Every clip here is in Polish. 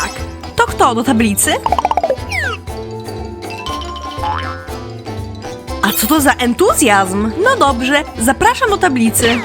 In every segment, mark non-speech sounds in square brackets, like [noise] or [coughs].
Tak. To kto do tablicy? A co to za entuzjazm? No dobrze, zapraszam do tablicy.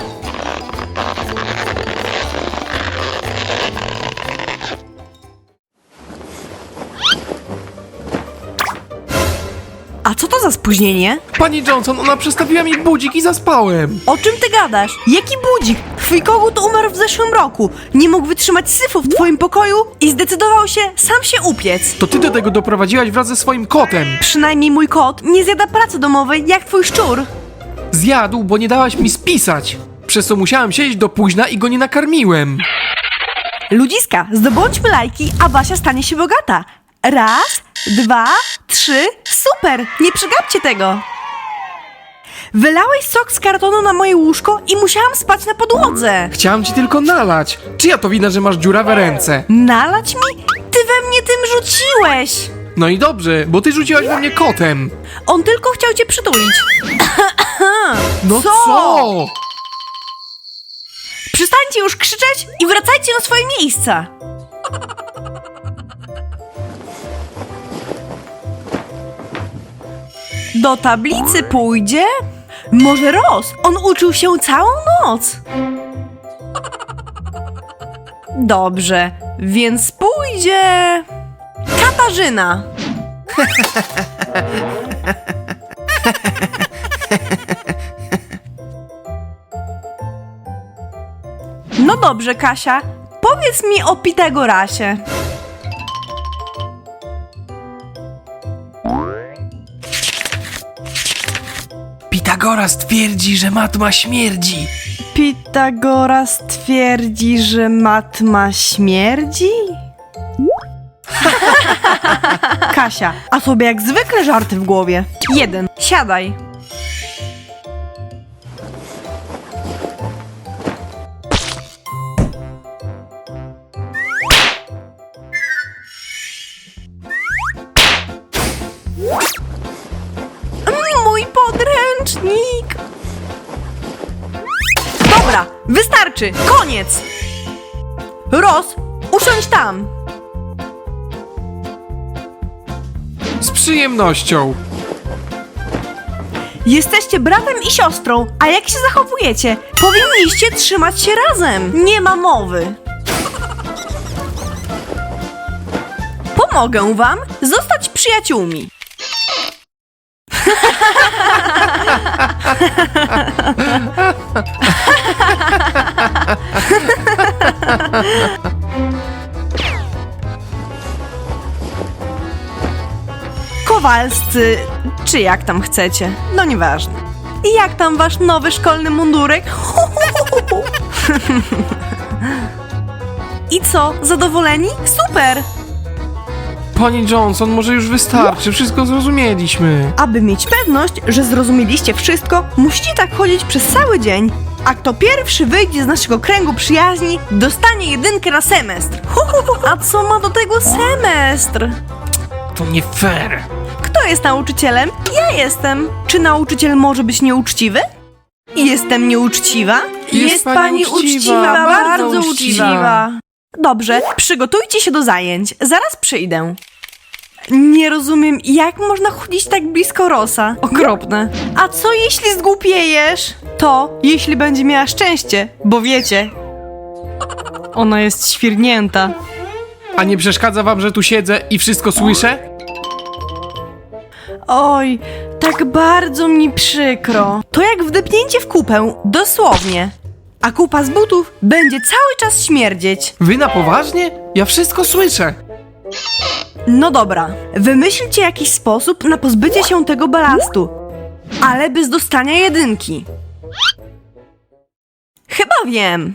Spóźnienie? Pani Johnson, ona przestawiła mi budzik i zaspałem. O czym ty gadasz? Jaki budzik? Twój kogut umarł w zeszłym roku. Nie mógł wytrzymać syfu w twoim pokoju i zdecydował się sam się upiec. To ty do tego doprowadziłaś wraz ze swoim kotem. Przynajmniej mój kot nie zjada pracy domowej jak twój szczur. Zjadł, bo nie dałaś mi spisać. Przez co musiałem siedzieć do późna i go nie nakarmiłem. Ludziska, zdobądźmy lajki, a Basia stanie się bogata. Raz, dwa, trzy, super! Nie przegapcie tego! Wylałeś sok z kartonu na moje łóżko i musiałam spać na podłodze. Chciałem ci tylko nalać. Czyja to wina, że masz dziurawe ręce? Nalać mi? Ty we mnie tym rzuciłeś! No i dobrze, bo ty rzuciłaś we mnie kotem. On tylko chciał cię przytulić. [coughs] No Co? co? Przestańcie już krzyczeć i wracajcie na swoje miejsca. Do tablicy pójdzie? Może Ros? On uczył się całą noc. Dobrze, więc pójdzie. Katarzyna. No dobrze, Kasia, powiedz mi o Pitagorasie. Pitagoras twierdzi, że matma śmierdzi. Pitagoras twierdzi, że matma śmierdzi? [laughs] Kasia, a sobie jak zwykle żarty w głowie. Jeden. Siadaj. Wystarczy. Koniec. Ros, usiądź tam. Z przyjemnością. Jesteście bratem i siostrą, a jak się zachowujecie? Powinniście trzymać się razem. Nie ma mowy. Pomogę wam zostać przyjaciółmi. Kowalscy, czy jak tam chcecie, no nieważne. I jak tam wasz nowy szkolny mundurek? [laughs] I co, zadowoleni? Super! Pani Johnson, może już wystarczy, wszystko zrozumieliśmy. Aby mieć pewność, że zrozumieliście wszystko, musicie tak chodzić przez cały dzień. A kto pierwszy wyjdzie z naszego kręgu przyjaźni, dostanie jedynkę na semestr. [laughs] A co ma do tego semestr? To nie fair. Kto jest nauczycielem? Ja jestem. Czy nauczyciel może być nieuczciwy? Jestem nieuczciwa? Jest pani uczciwa, bardzo uczciwa. Dobrze, przygotujcie się do zajęć. Zaraz przyjdę. Nie rozumiem, jak można chodzić tak blisko Rosa. Okropne. A co jeśli zgłupiejesz? To, jeśli będzie miała szczęście, bo wiecie. Ona jest świrnięta. A nie przeszkadza wam, że tu siedzę i wszystko słyszę? Oj, tak bardzo mi przykro. To jak wdepnięcie w kupę, dosłownie. A kupa z butów będzie cały czas śmierdzieć. Wy na poważnie? Ja wszystko słyszę. No dobra, wymyślcie jakiś sposób na pozbycie się tego balastu, ale bez dostania jedynki. Chyba wiem.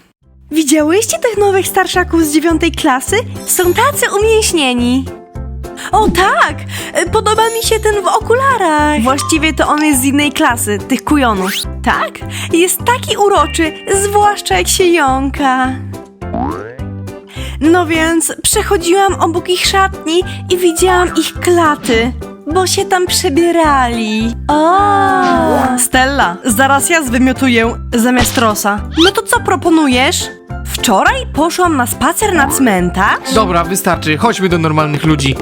Widziałyście tych nowych starszaków z dziewiątej klasy? Są tacy umięśnieni. O tak! E, Podoba mi się ten w okularach. Właściwie to on jest z innej klasy, tych kujonów. Tak? Jest taki uroczy, zwłaszcza jak się jąka. No więc przechodziłam obok ich szatni i widziałam ich klaty, bo się tam przebierali. O! Stella, zaraz ja zwymiotuję zamiast Rosa. No to co proponujesz? Wczoraj poszłam na spacer na cmentarz. Dobra, wystarczy, chodźmy do normalnych ludzi.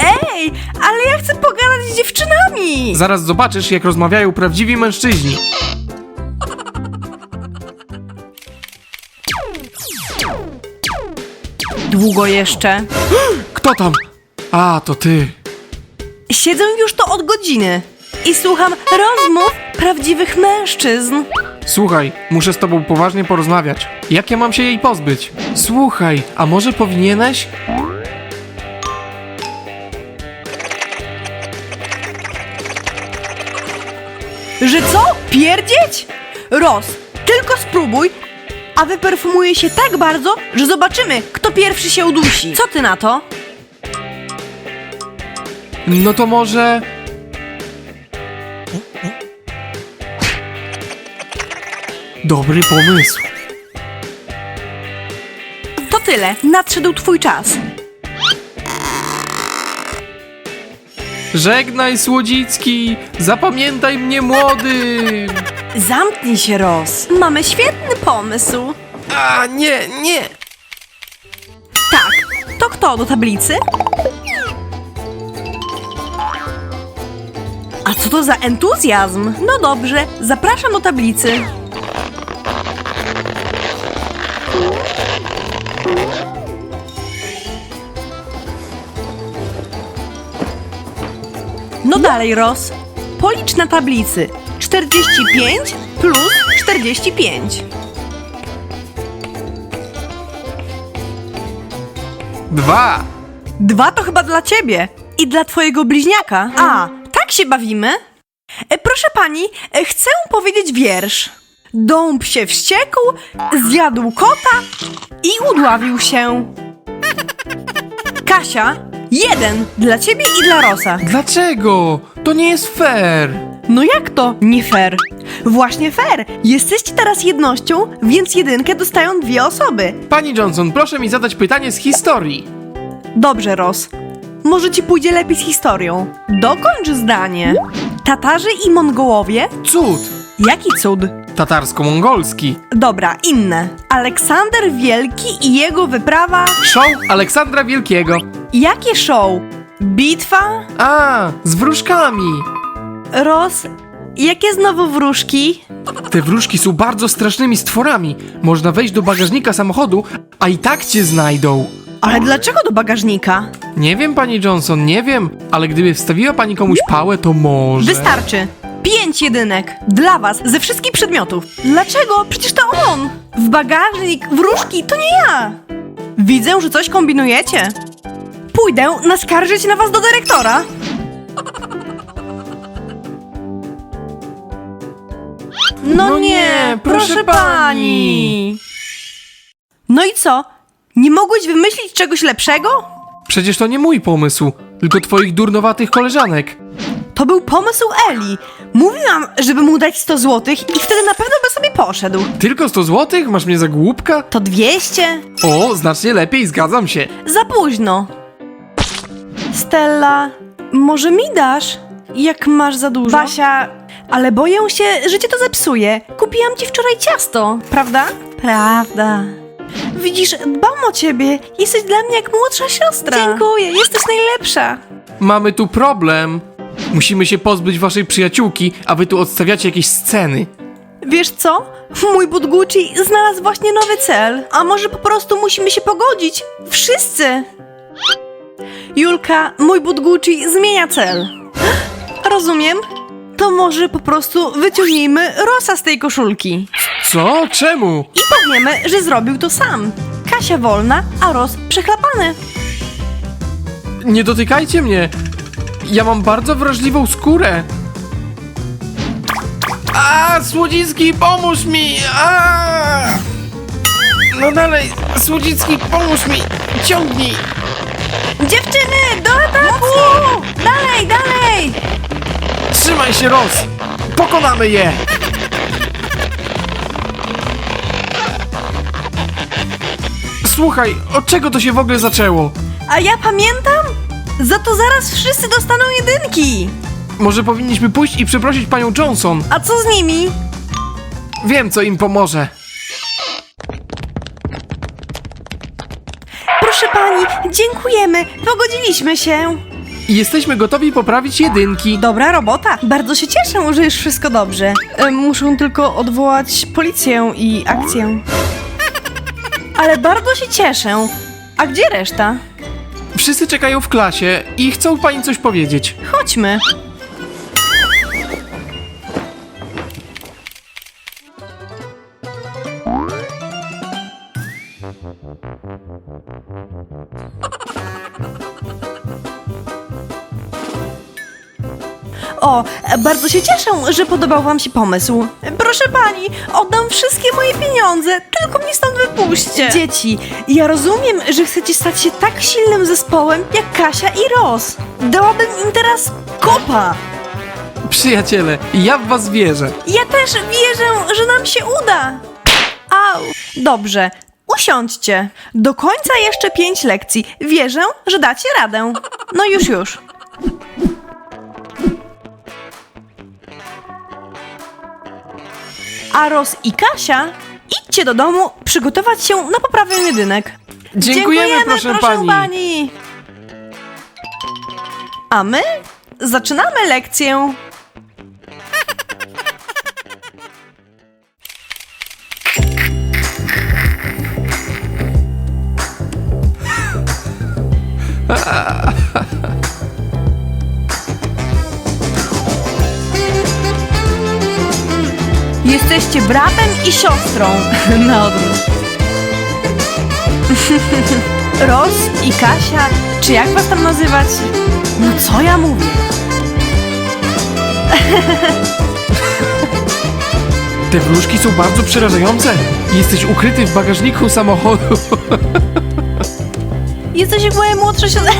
Ej, ale ja chcę pogadać z dziewczynami. Zaraz zobaczysz, jak rozmawiają prawdziwi mężczyźni. Długo jeszcze. [gasps] Kto tam? A, to ty. Siedzę już to od godziny i słucham rozmów prawdziwych mężczyzn. Słuchaj, muszę z tobą poważnie porozmawiać. Jak ja mam się jej pozbyć? Słuchaj, a może powinieneś? Że co? Pierdzieć? Roz, tylko spróbuj, a wyperfumuje się tak bardzo, że zobaczymy, kto pierwszy się udusi. Co ty na to? No to może... Dobry pomysł. To tyle, nadszedł twój czas. Żegnaj, Słodzicki! Zapamiętaj mnie młody! Zamknij się, Roz. Mamy świetny pomysł. A, nie, nie! Tak, to kto do tablicy? A co to za entuzjazm? No dobrze, zapraszam do tablicy. No dalej, Ros. Policz na tablicy. 45 plus 45. Dwa! Dwa to chyba dla ciebie i dla twojego bliźniaka. A, tak się bawimy? E, proszę pani, e, chcę powiedzieć wiersz. Dąb się wściekł, zjadł kota i udławił się. Kasia, jeden dla ciebie i dla Rosa. Dlaczego? To nie jest fair! No jak to? Nie fair. Właśnie fair. Jesteście teraz jednością, więc jedynkę dostają dwie osoby. Pani Johnson, proszę mi zadać pytanie z historii. Dobrze, Ros. Może ci pójdzie lepiej z historią. Dokończ zdanie. Tatarzy i Mongołowie? Cud! Jaki cud? Tatarsko-mongolski. Dobra, inne. Aleksander Wielki i jego wyprawa. Show Aleksandra Wielkiego. Jakie show? Bitwa? A, z wróżkami. Ros? Jakie znowu wróżki? Te wróżki są bardzo strasznymi stworami. Można wejść do bagażnika samochodu, a i tak cię znajdą. Ale dlaczego do bagażnika? Nie wiem, pani Johnson, nie wiem, ale gdyby wstawiła pani komuś pałę, to może. Wystarczy. Pięć jedynek. Dla was, ze wszystkich przedmiotów. Dlaczego? Przecież to on. W bagażnik, wróżki, to nie ja. Widzę, że coś kombinujecie. Pójdę naskarżyć na was do dyrektora. No, No nie, proszę, pani. No i co? Nie mogłeś wymyślić czegoś lepszego? Przecież to nie mój pomysł, tylko twoich durnowatych koleżanek. To był pomysł Eli. Mówiłam, żeby mu dać 100 złotych i wtedy na pewno by sobie poszedł. Tylko 100 złotych? Masz mnie za głupka? To 200? O, znacznie lepiej, zgadzam się. Za późno. Stella, może mi dasz? Jak masz za dużo? Basia, ale boję się, że cię to zepsuje. Kupiłam ci wczoraj ciasto, prawda? Prawda. Widzisz, dbam o ciebie. Jesteś dla mnie jak młodsza siostra. Dziękuję, jesteś najlepsza. Mamy tu problem. Musimy się pozbyć waszej przyjaciółki, a wy tu odstawiacie jakieś sceny. Wiesz co? Mój but Gucci znalazł właśnie nowy cel. A może po prostu musimy się pogodzić? Wszyscy! Julka, mój but Gucci zmienia cel. [gasps] Rozumiem. To może po prostu wyciągnijmy Rosa z tej koszulki. Co? Czemu? I powiemy, że zrobił to sam. Kasia wolna, a Ros przechlapany. Nie dotykajcie mnie! Ja mam bardzo wrażliwą skórę. A, Słodzicki, pomóż mi! A! No dalej, Słodzicki, pomóż mi! Ciągnij! Dziewczyny, do ataku! Dalej, dalej! Trzymaj się, Ros! Pokonamy je! Słuchaj, od czego to się w ogóle zaczęło? A ja pamiętam? Za to zaraz wszyscy dostaną jedynki. Może powinniśmy pójść i przeprosić panią Johnson? A co z nimi? Wiem, co im pomoże. Proszę pani, dziękujemy. Pogodziliśmy się. I jesteśmy gotowi poprawić jedynki. Dobra robota. Bardzo się cieszę, że już wszystko dobrze. E, muszę tylko odwołać policję i akcję. Ale bardzo się cieszę. A gdzie reszta? Wszyscy czekają w klasie i chcą pani coś powiedzieć. Chodźmy. O, bardzo się cieszę, że podobał wam się pomysł. Proszę pani, oddam wszystkie moje pieniądze, tylko mnie stąd wypuśćcie. Dzieci, ja rozumiem, że chcecie stać się tak silnym zespołem jak Kasia i Ros. Dałabym im teraz kopa. Przyjaciele, ja w was wierzę. Ja też wierzę, że nam się uda. Au. Dobrze, usiądźcie. Do końca jeszcze pięć lekcji. Wierzę, że dacie radę. No już, już. Aros i Kasia, idźcie do domu przygotować się na poprawę jedynek. Dziękujemy, proszę, pani. pani. A my zaczynamy lekcję. [laughs] Jesteście bratem i siostrą. [laughs] Na odwrót. [laughs] Ros i Kasia, czy jak was tam nazywać? No co ja mówię? [laughs] Te wróżki są bardzo przerażające. Jesteś ukryty w bagażniku samochodu. Jesteś jak moja młodsza siostra.